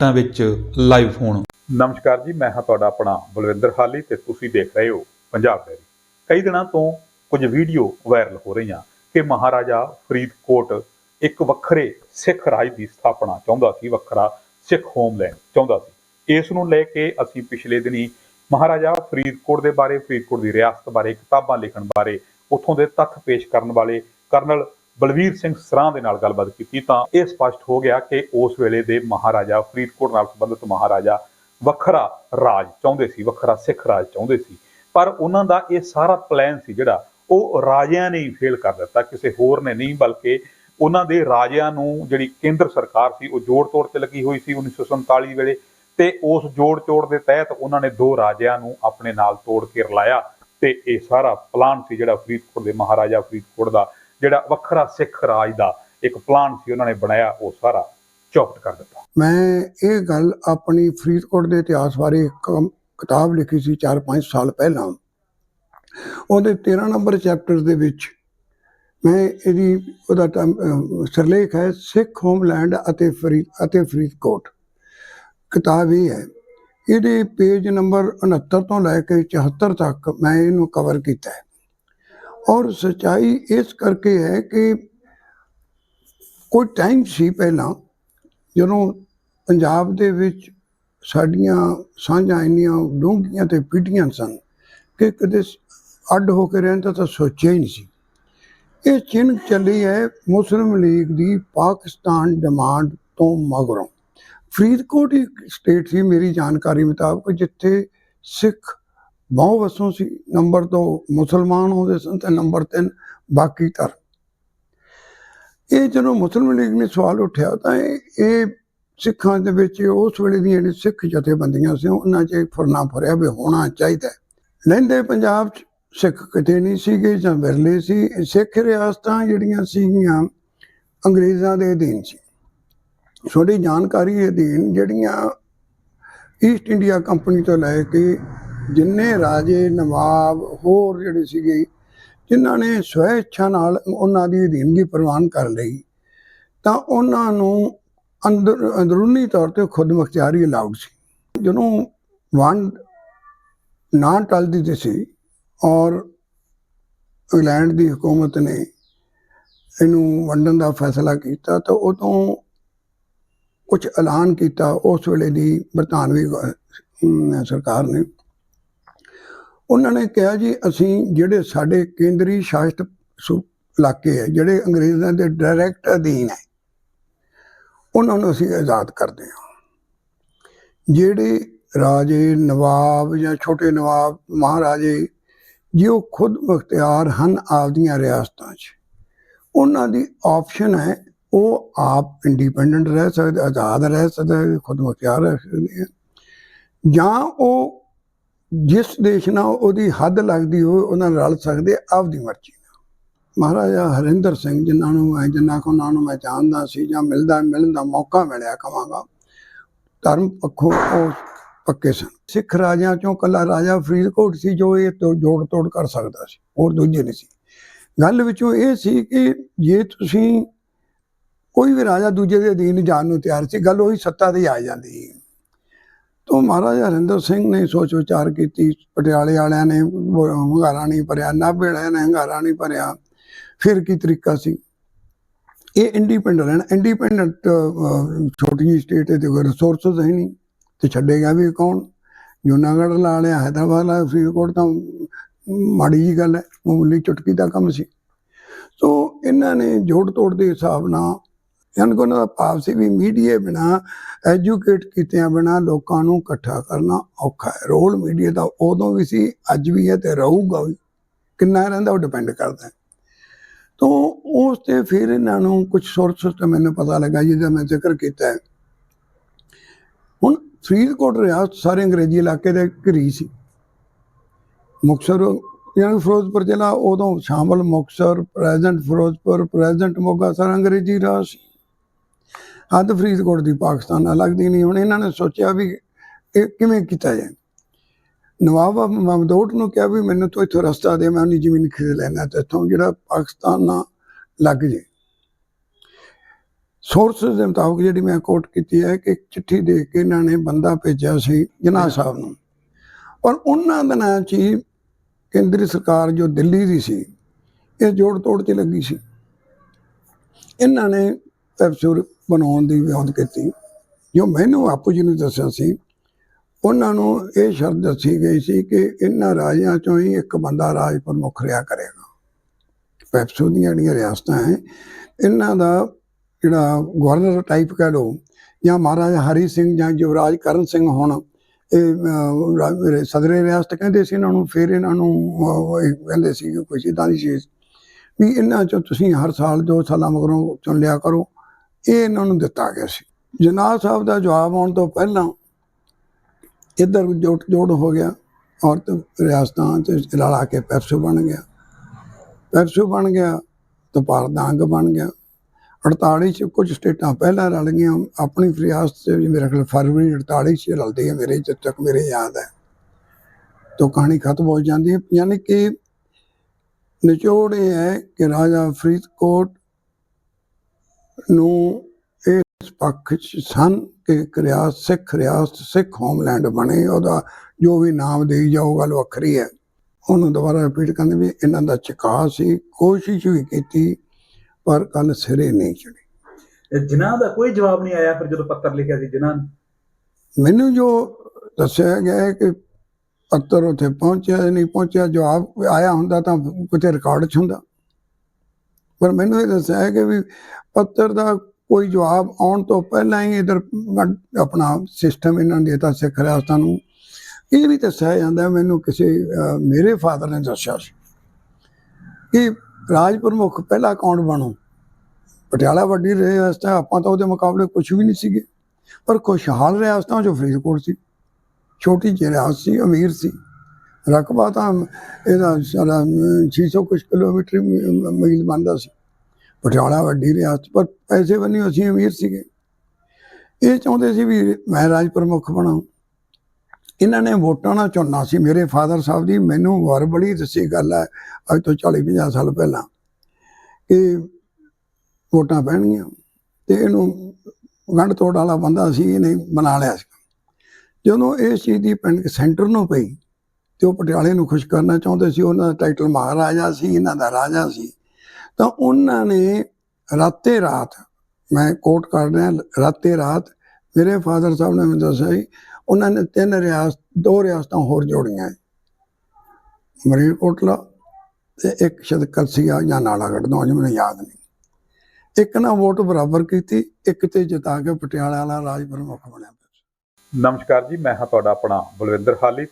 ਤਾਂ ਵਿੱਚ ਲਾਈਵ ਹੋਣ। ਨਮਸਕਾਰ ਜੀ, ਮੈਂ ਹਾਂ ਤੁਹਾਡਾ ਆਪਣਾ ਬਲਵਿੰਦਰ ਹਾਲੀ ਤੇ ਤੁਸੀਂ ਦੇਖ ਰਹੇ ਹੋ ਪੰਜਾਬ ਡੈਰੀ ਕਈ ਦਿਨਾਂ ਤੋਂ ਕੁਝ ਵੀਡੀਓ ਵਾਇਰਲ ਹੋ ਰਹੀਆਂ ਕਿ ਮਹਾਰਾਜਾ ਫਰੀਦਕੋਟ ਇੱਕ ਵੱਖਰੇ ਸਿੱਖ ਰਾਜ ਦੀ ਸਥਾਪਨਾ ਚਾਹੁੰਦਾ ਸੀ, ਵੱਖਰਾ ਸਿੱਖ ਹੋਮਲੈਂਡ ਚਾਹੁੰਦਾ ਸੀ। ਇਸ ਨੂੰ ਲੈ ਕੇ ਅਸੀਂ ਪਿਛਲੇ ਦਿਨੀ ਮਹਾਰਾਜਾ ਫਰੀਦਕੋਟ ਦੇ ਬਾਰੇ, ਫਰੀਦਕੋਟ ਦੀ ਰਿਆਸਤ ਬਾਰੇ, ਕਿਤਾਬਾਂ ਲਿਖਣ ਬਾਰੇ, ਉੱਥੋਂ ਦੇ ਤੱਥ ਪੇਸ਼ ਕਰਨ ਵਾਲੇ ਕਰਨਲ ਬਲਵੀਰ ਸਿੰਘ ਸਰਾਂ ਦੇ ਨਾਲ ਗੱਲਬਾਤ ਕੀਤੀ ਤਾਂ ਇਹ ਸਪਸ਼ਟ ਹੋ ਗਿਆ ਕਿ ਉਸ ਵੇਲੇ ਦੇ ਮਹਾਰਾਜਾ ਫਰੀਦਕੋਟ ਨਾਲ ਸੰਬੰਧਿਤ ਮਹਾਰਾਜਾ ਵੱਖਰਾ ਰਾਜ ਚਾਹੁੰਦੇ ਸੀ, ਵੱਖਰਾ ਸਿੱਖ ਰਾਜ ਚਾਹੁੰਦੇ ਸੀ। ਪਰ ਉਹਨਾਂ ਦਾ ਇਹ ਸਾਰਾ ਪਲਾਨ ਸੀ ਜਿਹੜਾ, ਉਹ ਰਾਜਿਆਂ ਨੇ ਹੀ ਫੇਲ ਕਰ ਦਿੱਤਾ, ਕਿਸੇ ਹੋਰ ਨੇ ਨਹੀਂ, ਬਲਕਿ ਉਹਨਾਂ ਦੇ ਰਾਜਿਆਂ ਨੂੰ ਜਿਹੜੀ ਕੇਂਦਰ ਸਰਕਾਰ ਸੀ, ਉਹ ਜੋੜ ਤੋੜ ਤੇ ਲੱਗੀ ਹੋਈ ਸੀ 1947 ਵੇਲੇ ਤੇ ਉਸ ਜੋੜ ਤੋੜ ਦੇ ਤਹਿਤ ਉਹਨਾਂ ਨੇ ਦੋ ਰਾਜਿਆਂ ਨੂੰ ਆਪਣੇ ਨਾਲ ਤੋੜ ਕੇ ਰਲਾਇਆ ਤੇ ਇਹ ਸਾਰਾ ਪਲਾਨ ਸੀ ਜਿਹੜਾ ਫਰੀਦਕੋਟ ਦੇ ਮਹਾਰਾਜਾ ਫਰੀਦਕੋਟ ਦਾ ਜਿਹੜਾ ਵੱਖਰਾ ਸਿੱਖ ਰਾਜ ਦਾ ਇੱਕ ਪਲਾਨ ਸੀ, ਉਹਨਾਂ ਨੇ ਬਣਾਇਆ, ਉਹ ਸਾਰਾ ਚੌਪਟ ਕਰ ਦਿੱਤਾ। ਮੈਂ ਇਹ ਗੱਲ ਆਪਣੀ ਫਰੀਦਕੋਟ ਦੇ ਇਤਿਹਾਸ ਬਾਰੇ ਕਿਤਾਬ ਲਿਖੀ ਸੀ 4-5 ਸਾਲ ਪਹਿਲਾਂ। ਉਹਦੇ 13 ਨੰਬਰ ਚੈਪਟਰ ਦੇ ਵਿੱਚ ਮੈਂ ਇਹਦੀ, ਉਹਦਾ ਸਿਰਲੇਖ ਹੈ, ਸਿੱਖ ਹੋਮਲੈਂਡ ਅਤੇ ਫਰੀ, ਅਤੇ ਫਰੀਦਕੋਟ। ਕਿਤਾਬ ਇਹ ਹੈ, ਇਹਦੇ ਪੇਜ ਨੰਬਰ 69 ਤੋਂ ਲੈ ਕੇ 74 ਤੱਕ ਮੈਂ ਇਹਨੂੰ ਕਵਰ ਕੀਤਾ ਹੈ। ਔਰ ਸਚਾਈ ਇਸ ਕਰਕੇ ਹੈ ਕਿ ਕੋਈ ਟਾਈਮ ਸੀ ਪਹਿਲਾਂ, ਜਦੋਂ ਪੰਜਾਬ ਦੇ ਵਿੱਚ ਸਾਡੀਆਂ ਸਾਂਝਾਂ ਇੰਨੀਆਂ ਡੂੰਘੀਆਂ ਤੇ ਪੀਟੀਆਂ ਸਨ ਕਿ ਕਦੇ ਅੱਡ ਹੋ ਕੇ ਰਹਿਣ ਦਾ ਤਾਂ ਸੋਚਿਆ ਹੀ ਨਹੀਂ ਸੀ। ਇਹ ਚਿੰਨ ਚੱਲੀ ਹੈ ਮੁਸਲਿਮ ਲੀਗ ਦੀ ਪਾਕਿਸਤਾਨ ਡਿਮਾਂਡ ਤੋਂ ਮਗਰੋਂ। ਫਰੀਦਕੋਟ ਇੱਕ ਸਟੇਟ ਸੀ, ਮੇਰੀ ਜਾਣਕਾਰੀ ਮੁਤਾਬਕ, ਜਿੱਥੇ ਸਿੱਖ ਬਹੁ ਵਸੋਂ ਸੀ, ਨੰਬਰ 2 ਮੁਸਲਮਾਨ ਹੁੰਦੇ ਸਨ ਤੇ ਨੰਬਰ 3 ਬਾਕੀ ਧਰਮ। ਇਹ ਜਦੋਂ ਮੁਸਲਿਮ ਲੀਗ ਨੇ ਸਵਾਲ ਉੱਠਿਆ ਤਾਂ ਇਹ ਸਿੱਖਾਂ ਦੇ ਵਿੱਚ ਉਸ ਵੇਲੇ ਦੀਆਂ ਜਿਹੜੀ ਸਿੱਖ ਜਥੇਬੰਦੀਆਂ ਸੀ, ਉਹਨਾਂ 'ਚ ਫੁਰਨਾ ਫੁਰਿਆ ਵੀ ਹੋਣਾ ਚਾਹੀਦਾ ਲੈਂਦੇ ਪੰਜਾਬ 'ਚ ਸਿੱਖ ਕਿਤੇ ਨਹੀਂ ਸੀਗੇ ਜਾਂ ਵਿਰਲੇ ਸੀ ਸਿੱਖ ਰਿਆਸਤਾਂ ਜਿਹੜੀਆਂ ਸੀਗੀਆਂ ਅੰਗਰੇਜ਼ਾਂ ਦੇ ਅਧੀਨ ਸੀ। ਛੋਟੀ ਜਾਣਕਾਰੀ ਅਧੀਨ ਜਿਹੜੀਆਂ ਈਸਟ ਇੰਡੀਆ ਕੰਪਨੀ ਤੋਂ ਲੈ ਕੇ ਜਿੰਨੇ ਰਾਜੇ, ਨਵਾਬ, ਹੋਰ ਜਿਹੜੇ ਸੀਗੇ, ਜਿਨ੍ਹਾਂ ਨੇ ਸਵੈ ਇੱਛਾ ਨਾਲ ਉਹਨਾਂ ਦੀ ਅਧੀਨਗੀ ਪ੍ਰਵਾਨ ਕਰ ਲਈ, ਤਾਂ ਉਹਨਾਂ ਨੂੰ ਅੰਦਰ, ਅੰਦਰੂਨੀ ਤੌਰ ਤੇ ਖੁਦ ਮੁਖਤਿਆਰੀ ਅਲਾਉਡ ਸੀ। ਜਦੋਂ ਵੰਡ ਨਾ ਟਲਦੀ ਤੇ ਸੀ ਔਰ ਇੰਗਲੈਂਡ ਦੀ ਹਕੂਮਤ ਨੇ ਇਹਨੂੰ ਵੰਡਣ ਦਾ ਫੈਸਲਾ ਕੀਤਾ, ਤਾਂ ਉਦੋਂ ਕੁਝ ਐਲਾਨ ਕੀਤਾ, ਉਸ ਵੇਲੇ ਦੀ ਬਰਤਾਨਵੀ ਸਰਕਾਰ ਨੇ ਉਹਨਾਂ ਨੇ ਕਿਹਾ ਜੀ, ਅਸੀਂ ਜਿਹੜੇ ਸਾਡੇ ਕੇਂਦਰੀ ਸ਼ਾਸਿਤ ਸੂ- ਇਲਾਕੇ ਹੈ, ਜਿਹੜੇ ਅੰਗਰੇਜ਼ਾਂ ਦੇ ਡਾਇਰੈਕਟ ਅਧੀਨ ਹੈ, ਉਹਨਾਂ ਨੂੰ ਅਸੀਂ ਆਜ਼ਾਦ ਕਰਦੇ ਹਾਂ। ਜਿਹੜੇ ਰਾਜੇ ਨਵਾਬ ਜਾਂ ਛੋਟੇ ਨਵਾਬ, ਮਹਾਰਾਜੇ, ਜੇ ਉਹ ਖੁਦ ਮੁਖਤਿਆਰ ਹਨ ਆਪਦੀਆਂ ਰਿਆਸਤਾਂ 'ਚ, ਉਹਨਾਂ ਦੀ ਆਪਸ਼ਨ ਹੈ, ਉਹ ਆਪ ਇੰਡੀਪੈਂਡੈਂਟ ਰਹਿ ਸਕਦੇ, ਆਜ਼ਾਦ ਰਹਿ ਸਕਦੇ, ਖੁਦ ਮੁਖਤਿਆਰ ਰਹਿ ਸਕਦੇ ਜਾਂ ਉਹ ਜਿਸ ਦੇਸ਼ ਨਾਲ ਉਹਦੀ ਹੱਦ ਲੱਗਦੀ ਹੋਵੇ, ਉਹਨਾਂ ਨਾਲ ਰਲ ਸਕਦੇ, ਆਪਦੀ ਮਰਜ਼ੀ ਮਹਾਰਾਜਾ ਹਰਿੰਦਰ ਸਿੰਘ, ਜਿਨ੍ਹਾਂ ਨੂੰ ਮੈਂ, ਜਿੰਨਾ ਕੁ ਉਹਨਾਂ ਨੂੰ ਮੈਂ ਜਾਣਦਾ ਸੀ ਜਾਂ ਮਿਲਦਾ, ਮਿਲਣ ਦਾ ਮੌਕਾ ਮਿਲਿਆ ਕਵਾਂਗਾ ਧਰਮ ਪੱਖੋਂ ਉਹ ਪੱਕੇ ਸਨ। ਸਿੱਖ ਰਾਜਿਆਂ ਚੋਂ ਕੱਲਾ ਰਾਜਾ ਫਰੀਦਕੋਟ ਸੀ, ਜੋ ਇਹ ਤੋਂ ਜੋੜ ਤੋੜ ਕਰ ਸਕਦਾ ਸੀ, ਹੋਰ ਦੂਜੇ ਨਹੀਂ ਸੀ। ਗੱਲ ਵਿੱਚੋਂ ਇਹ ਸੀ ਕਿ ਜੇ ਤੁਸੀਂ ਕੋਈ ਵੀ ਰਾਜਾ ਦੂਜੇ ਦੇ ਅਧੀਨ ਜਾਣ ਨੂੰ ਤਿਆਰ ਸੀ, ਗੱਲ ਉਹੀ ਸੱਤਾ ਤੇ ਆ ਜਾਂਦੀ ਤੋਂ ਮਹਾਰਾਜਾ ਹਰਿੰਦਰ ਸਿੰਘ ਨੇ ਸੋਚ ਵਿਚਾਰ ਕੀਤੀ, ਪਟਿਆਲੇ ਵਾਲਿਆਂ ਨੇ ਹੰਗਾਰਾ ਨਹੀਂ ਭਰਿਆ ਨਾਭੇ ਵਾਲਿਆਂ ਨੇ ਹੰਗਾਰਾ ਨਹੀਂ ਭਰਿਆ। ਫਿਰ ਕੀ ਤਰੀਕਾ ਸੀ? ਇਹ ਇੰਡੀਪੈਂਡੈਂਟ ਰਹਿਣਾ ਇੰਡੀਪੈਂਡੈਂਟ ਛੋਟੀ ਜਿਹੀ ਸਟੇਟ ਹੈ ਕੋਈ ਰਿਸੋਰਸਸ ਹੈ ਨਹੀਂ, ਤੇ ਛੱਡੇਗਾ ਵੀ ਕੌਣ? ਜੂਨਾਗੜ੍ਹ ਲਾ ਲਿਆ, ਹੈਦਰਾਬਾਦ ਲਾ ਫਰੀਦਕੋਟ ਤਾਂ ਮਾੜੀ ਜੀ ਗੱਲ ਹੈ, ਮਾਮੂਲੀ ਚੁਟਕੀ ਦਾ ਕੰਮ ਸੀ। ਸੋ ਇਹਨਾਂ ਨੇ ਜੋੜ ਤੋੜ ਦੇ ਹਿਸਾਬ ਨਾਲ ਯਾਨੀ ਕਿ ਉਹਨਾਂ ਦਾ ਭਾਵ ਸੀ ਵੀ ਮੀਡੀਏ ਬਿਨਾ ਐਜੂਕੇਟ ਕੀਤਿਆਂ ਬਿਨਾ ਲੋਕਾਂ ਨੂੰ ਇਕੱਠਾ ਕਰਨਾ ਔਖਾ ਹੈ। ਰੋਲ ਮੀਡੀਆ ਦਾ ਉਦੋਂ ਵੀ ਸੀ, ਅੱਜ ਵੀ ਹੈ ਤੇ ਰਹੂਗਾ ਵੀ। ਕਿੰਨਾ ਰਹਿੰਦਾ ਉਹ ਡਿਪੈਂਡ ਕਰਦਾ ਹੈ। ਤੋਂ ਉਸ ਤੇ ਫਿਰ ਇਹਨਾਂ ਨੂੰ ਕੁਝ ਸੋਰਸਸ ਤੇ ਮੈਨੂੰ ਪਤਾ ਲੱਗਾ, ਜਿਹਦਾ ਮੈਂ ਜ਼ਿਕਰ ਕੀਤਾ ਹੈ। ਹੁਣ ਫਰੀਦਕੋਟ ਰਿਆਸਤ ਸਾਰੇ ਅੰਗਰੇਜ਼ੀ ਇਲਾਕੇ ਦੇ ਘਰੀ ਸੀ। ਮੁਕਤਸਰ ਯਾਨੀ ਫਿਰੋਜ਼ਪੁਰ ਜ਼ਿਲ੍ਹਾ ਉਦੋਂ ਸ਼ਾਮਲ ਮੁਕਤਸਰ ਪ੍ਰੈਜ਼ੈਂਟ ਫਿਰੋਜ਼ਪੁਰ ਪ੍ਰੈਜ਼ੈਂਟ ਮੋਗਾ, ਸਾਰਾ ਅੰਗਰੇਜ਼ੀ ਰਾਜ ਸੀ। ਹੱਦ ਫਰੀਦਕੋਟ ਦੀ ਪਾਕਿਸਤਾਨ ਨਾਲ ਲੱਗਦੀ ਨਹੀਂ। ਹੁਣ ਇਹਨਾਂ ਨੇ ਸੋਚਿਆ ਵੀ ਇਹ ਕਿਵੇਂ ਕੀਤਾ ਜਾਏ। ਨਵਾਬ ਮਮਦੂਦ ਨੂੰ ਕਿਹਾ ਵੀ ਮੈਨੂੰ ਤੋਂ ਇੱਥੋਂ ਰਸਤਾ ਦੇ ਮੈਂ ਉਨੀ ਜ਼ਮੀਨ ਖਰੀਦ ਲੈਣਾ ਤੇ ਇੱਥੋਂ ਜਿਹੜਾ ਪਾਕਿਸਤਾਨ ਨਾਲ ਲੱਗ ਜੇ ਸੋਰਸਸ ਦੇ ਮੁਤਾਬਕ ਜਿਹੜੀ ਮੈਂ ਕੋਟ ਕੀਤੀ ਹੈ ਕਿ ਚਿੱਠੀ ਦੇ ਕੇ ਇਹਨਾਂ ਨੇ ਬੰਦਾ ਭੇਜਿਆ ਸੀ ਜਨਾਹ ਸਾਹਿਬ ਨੂੰ। ਔਰ ਉਹਨਾਂ ਦਿਨਾਂ 'ਚ ਹੀ ਕੇਂਦਰੀ ਸਰਕਾਰ ਜੋ ਦਿੱਲੀ ਦੀ ਸੀ ਇਹ ਜੋੜ ਤੋੜ 'ਚ ਲੱਗੀ ਸੀ। ਇਹਨਾਂ ਨੇ ਪੈਪਸੂਰ ਬਣਾਉਣ ਦੀ ਵਿਉਂਤ ਕੀਤੀ। ਜੋ ਮੈਨੂੰ ਆਪੂ ਜੀ ਨੇ ਦੱਸਿਆ ਸੀ, ਉਹਨਾਂ ਨੂੰ ਇਹ ਸ਼ਰਤ ਦੱਸੀ ਗਈ ਸੀ ਕਿ ਇਹਨਾਂ ਰਾਜਿਆਂ ਚੋਂ ਹੀ ਇੱਕ ਬੰਦਾ ਰਾਜ ਪ੍ਰਮੁੱਖ ਰਿਹਾ ਕਰੇਗਾ। ਪੈਪਸੂ ਦੀਆਂ ਜਿਹੜੀਆਂ ਰਿਆਸਤਾਂ ਹੈ, ਇਹਨਾਂ ਦਾ ਜਿਹੜਾ ਗਵਰਨਰ ਟਾਈਪ ਕਹਿ ਲਓ, ਜਾਂ ਮਹਾਰਾਜਾ ਹਰੀ ਸਿੰਘ ਜਾਂ ਯੁਵਰਾਜ ਕਰਨ ਸਿੰਘ ਹੁਣ, ਇਹ ਸਦਰੇ ਰਿਆਸਤ ਕਹਿੰਦੇ ਸੀ ਇਹਨਾਂ ਨੂੰ, ਫਿਰ ਇਹਨਾਂ ਨੂੰ ਕਹਿੰਦੇ ਸੀ ਕੋਈ ਇਦਾਂ ਦੀ ਚੀਜ਼ ਵੀ ਇਹਨਾਂ ਚੋਂ ਤੁਸੀਂ ਹਰ ਸਾਲ ਦੋ ਸਾਲਾਂ ਮਗਰੋਂ ਚੁਣ ਲਿਆ ਕਰੋ। ਇਹ ਇਹਨਾਂ ਨੂੰ ਦਿੱਤਾ ਗਿਆ ਸੀ। ਜਨਾਬ ਸਾਹਿਬ ਦਾ ਜਵਾਬ ਆਉਣ ਤੋਂ ਪਹਿਲਾਂ ਇੱਧਰ ਜੋੜ ਜੋੜ ਹੋ ਗਿਆ। ਔਰਤ ਤੇ ਰਿਆਸਤਾਂ ਤੇ ਰਲਾ ਕੇ ਪੈਪਸੂ ਬਣ ਗਿਆ। ਪੈਪਸੂ ਬਣ ਗਿਆ ਤਾਂ ਭਾਰਤ ਦਾ ਅੰਗ ਬਣ ਗਿਆ। 48 ਚ ਕੁਝ ਸਟੇਟਾਂ ਪਹਿਲਾਂ ਰਲ ਗਈਆਂ। ਆਪਣੀ ਰਿਆਸਤ ਚ ਵੀ ਮੇਰੇ ਖਿਆਲ ਫਰਵਰੀ 48 ਚ ਰਲਦੀ ਹੈ। ਮੇਰੇ ਜਦ ਤੱਕ ਮੇਰੇ ਯਾਦ ਹੈ। ਤਾਂ ਕਹਾਣੀ ਖਤਮ ਹੋ ਜਾਂਦੀ ਹੈ। ਯਾਨੀ ਕਿ ਨਿਚੋੜ ਇਹ ਹੈ ਕਿ ਰਾਜਾ ਫਰੀਦਕੋਟ ਨੂੰ ਇਸ ਪੱਖ ਚ ਸਨ ਕਿ ਰਿਆਸਤ ਸਿੱਖ ਰਿਆਸਤ ਸਿੱਖ ਹੋਮਲੈਂਡ ਬਣੇ ਉਹਦਾ ਜੋ ਵੀ ਨਾਮ ਦੇਈ ਜਾਓ ਗੱਲ ਵੱਖਰੀ ਹੈ। ਉਹਨੂੰ ਦੁਬਾਰਾ ਰਿਪੀਟ ਕਰਨ ਵੀ ਇਹਨਾਂ ਦਾ ਚਿਕਾ ਸੀ ਕੋਸ਼ਿਸ਼ ਵੀ ਕੀਤੀ ਪਰ ਕੱਲ ਸਿਰੇ ਨਹੀਂ ਚੜੀ ਜਿਨ੍ਹਾਂ ਦਾ ਕੋਈ ਜਵਾਬ ਨਹੀਂ ਆਇਆ ਫਿਰ ਜਦੋਂ ਪੱਤਰ ਲਿਖਿਆ ਸੀ ਜਿਨ੍ਹਾਂ ਮੈਨੂੰ ਜੋ ਦੱਸਿਆ ਗਿਆ ਕਿ ਪੱਤਰ ਉੱਥੇ ਪਹੁੰਚਿਆ ਨਹੀਂ ਪਹੁੰਚਿਆ ਜਵਾਬ ਆਇਆ ਹੁੰਦਾ ਤਾਂ ਕਿਤੇ ਰਿਕਾਰਡ 'ਚ ਹੁੰਦਾ। ਪਰ ਮੈਨੂੰ ਇਹ ਦੱਸਿਆ ਕਿ ਵੀ ਪੱਤਰ ਦਾ ਕੋਈ ਜਵਾਬ ਆਉਣ ਤੋਂ ਪਹਿਲਾਂ ਹੀ ਇਧਰ ਆਪਣਾ ਸਿਸਟਮ ਇਹਨਾਂ ਨੇ ਦਿੱਤਾ ਸਿੱਖ ਰਿਆਸਤਾਂ ਨੂੰ। ਇਹ ਵੀ ਦੱਸਿਆ ਜਾਂਦਾ ਮੈਨੂੰ ਕਿਸੇ ਮੇਰੇ ਫਾਦਰ ਨੇ ਦੱਸਿਆ ਸੀ ਕਿ ਰਾਜ ਪ੍ਰਮੁੱਖ ਪਹਿਲਾ ਕੌਣ ਬਣੋ? ਪਟਿਆਲਾ ਵੱਡੀ ਰਿਆਸਤ ਆਪਾਂ ਤਾਂ ਉਹਦੇ ਮੁਕਾਬਲੇ ਕੁਝ ਵੀ ਨਹੀਂ ਸੀਗੇ। ਪਰ ਖੁਸ਼ਹਾਲ ਰਿਆਸਤਾਂ ਜੋ ਫਰੀਦਕੋਟ ਸੀ। ਛੋਟੀ ਜਿਹੀ ਰਿਆਸਤ ਸੀ, ਅਮੀਰ ਸੀ। ਰਕਬਾ ਤਾਂ ਇਹਦਾ ਸਾਰਾ 600 ਕੁਛ ਕਿਲੋਮੀਟਰ ਮ- ਮੀਲ ਬਣਦਾ ਸੀ। ਪਟਿਆਲਾ ਵੱਡੀ ਰਿਆਸਤ, ਪਰ ਪੈਸੇ ਬੰਨੀ ਅਸੀਂ ਅਮੀਰ ਸੀਗੇ। ਇਹ ਚਾਹੁੰਦੇ ਸੀ ਵੀ ਮੈਂ ਰਾਜ ਪ੍ਰਮੁੱਖ ਬਣਾ। ਇਹਨਾਂ ਨੇ ਵੋਟਾਂ ਨਾਲ ਚੁਣਨਾ ਸੀ। ਮੇਰੇ ਫਾਦਰ ਸਾਹਿਬ ਦੀ ਮੈਨੂੰ ਵਾਰ ਬੜੀ ਦੱਸੀ ਗੱਲ ਹੈ, ਅੱਜ ਤੋਂ 40 50 ਸਾਲ ਪਹਿਲਾਂ, ਕਿ ਵੋਟਾਂ ਪੈਣਗੀਆਂ ਤੇ ਇਹਨੂੰ ਗੰਢ ਤੋੜ ਵਾਲਾ ਬੰਦਾ ਸੀ, ਇਹਨੇ ਬਣਾ ਲਿਆ ਸੀ। ਜਦੋਂ ਇਸ ਚੀਜ਼ ਦੀ ਪਿੰਡ ਸੈਂਟਰ ਨੂੰ ਪਈ ਤੇ ਉਹ ਪਟਿਆਲੇ ਨੂੰ ਖੁਸ਼ ਕਰਨਾ ਚਾਹੁੰਦੇ ਸੀ, ਉਹਨਾਂ ਦਾ ਟਾਈਟਲ ਮਹਾਰਾਜਾ ਸੀ, ਇਹਨਾਂ ਦਾ ਰਾਜਾ ਸੀ ਤਾਂ ਉਹਨਾਂ ਨੇ ਰਾਤੇ ਰਾਤ, ਮੈਂ ਕੋਟ ਕਰ ਰਿਹਾ, ਰਾਤੇ ਰਾਤ ਮੇਰੇ ਫਾਦਰ ਸਾਹਿਬ ਨੇ ਮੈਨੂੰ ਦੱਸਿਆ ਸੀ ਉਹਨਾਂ ਨੇ ਤਿੰਨ ਰਿਆਸਤ ਦੋ ਰਿਆਸਤਾਂ ਹੋਰ ਜੋੜੀਆਂ ਮਰੀਰਕੋਟਲਾ ਤੇ ਇੱਕ ਸ਼ਾਇਦ ਕਲਸੀਆ ਜਾਂ ਨਾਲਾਗੜ੍ਹ ਦੋ ਅੱਜ ਮੈਨੂੰ ਯਾਦ ਨਹੀਂ। ਇੱਕ ਨਾ ਵੋਟ ਬਰਾਬਰ ਕੀਤੀ, ਇੱਕ ਤੇ ਜਿਤਾ ਕੇ ਪਟਿਆਲਾ ਵਾਲਾ ਰਾਜ ਪ੍ਰਮੁੱਖ ਬਣਿਆ। ਨਮਸਕਾਰ ਜੀ, ਮੈਂ ਹਾਂ ਤੁਹਾਡਾ ਆਪਣਾ ਬਲਵਿੰਦਰ ਹਾਲੀ।